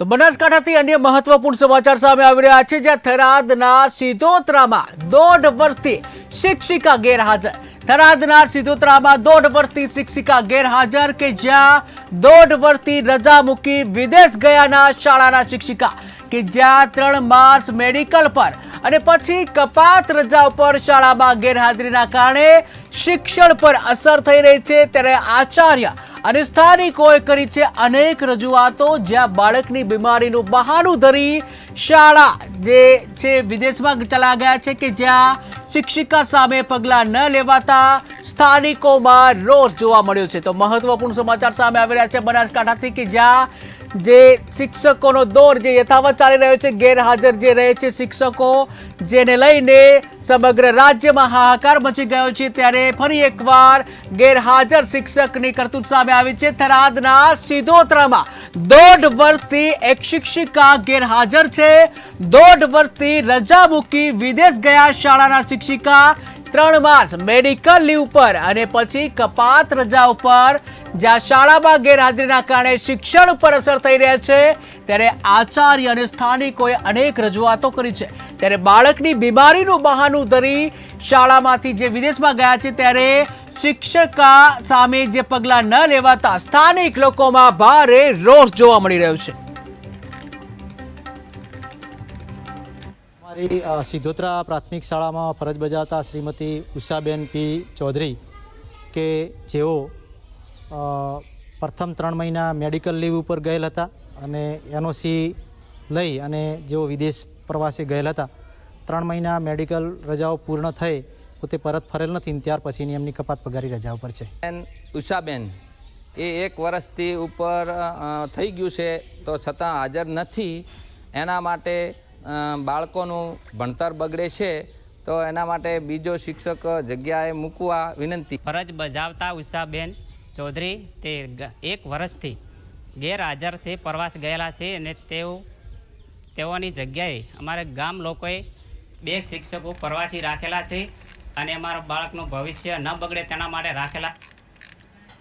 તો બનાસકાંઠાથી અન્ય મહત્વપૂર્ણ સમાચાર સામે આવી રહ્યા છે, જ્યાં થરાદના સિધોતરામાં દોઢ વર્ષથી શિક્ષિકા ગેરહાજર. થરાદના સિધોતરામાં દોઢ વર્ષથી શિક્ષિકા ગેરહાજર કે જ્યાં દોઢ વર્ષથી રજા મૂકી વિદેશ ગયાના શાળાના શિક્ષિકા કે જ્યાં ત્રણ માર્ચ મેડિકલ પર અને પછી કપાત રજા ઉપર શાળામાં ગેરહાજરીના કારણે શિક્ષણ પર અસર થઈ રહી છે ત્યારે આચાર્ય અને સ્થાનિકોએ કરી છે અનેક રજૂઆતો જ્યાં બાળકની બીમારીનું બહાનું ધરી શાળા જે છે વિદેશમાં ચલા ગયા છે કે જ્યાં શિક્ષિકા સામે પગલાં ન લેવાતા સ્થાનિકોમાં રોષ જોવા મળ્યો છે. તો મહત્વપૂર્ણ સમાચાર સામે આવી રહ્યા છે બનાસકાંઠાથી કે જ્યાં જે શિક્ષકોનો દોર જે યથાવત ચાલી રહ્યો છે, ગેરહાજર જે રહે છે શિક્ષકો, જેને લઈને સમગ્ર રાજ્યમાં હાહાકાર મચી ગયો છે. ત્યારે ફરી એકવાર ગેરહાજર શિક્ષકની કરતૂત સામે આવી છે. થરાદના સિધોતરામાં દોઢ વર્ષથી એક શિક્ષિકા ગેરહાજર છે. દોઢ વર્ષથી રજા મૂકી વિદેશ ગયા શાળાના શિક્ષિકા ત્રણ માસ મેડિકલ લીવ પર અને પછી કપાત રજા ઉપર, જ્યાં શાળામાં ગેરહાજરીના કારણે શિક્ષણ ઉપર અસર થઈ રહ્યા છે, ત્યારે આચાર્ય અને સ્થાનિકોએ અનેક રજૂઆતો કરી છે. ત્યારે બાળકની બીમારીનું બહાનું ધરી શાળામાંથી જે વિદેશમાં ગયા છે, ત્યારે શિક્ષકા સામે જે પગલાં ન લેવાતા સ્થાનિક લોકોમાં ભારે રોષ જોવા મળી રહ્યો છે. અમારી અ, સિધોત્રા પ્રાથમિક શાળામાં ફરજ બજાવતા શ્રીમતી ઉષાબેન પી ચૌધરી કે જેઓ પ્રથમ ત્રણ મહિના મેડિકલ લીવ ઉપર ગયેલ હતા અને એનઓસી લઈ અને જેઓ વિદેશ પ્રવાસે ગયેલ હતા ત્રણ મહિના મેડિકલ રજાઓ પૂર્ણ થઈ પોતે પરત ફરેલ નથી ત્યાર પછીની એમની કપાત પગારી રજા ઉપર છે. બેન ઉષાબેન એ એક વર્ષથી ઉપર થઈ ગયું છે તો છતાં હાજર નથી. એના માટે બાળકોનું ભણતર બગડે છે, તો એના માટે બીજો શિક્ષક જગ્યાએ મૂકવા વિનંતી. ફરજ બજાવતા ઉષાબેન ચૌધરી તે એક વર્ષથી ગેરહાજર છે, પ્રવાસ ગયેલા છે અને તેઓ, તેઓની જગ્યાએ અમારે ગામ લોકોએ બે શિક્ષકો પ્રવાસી રાખેલા છે અને અમારા બાળકનું ભવિષ્ય ન બગડે તેના માટે રાખેલા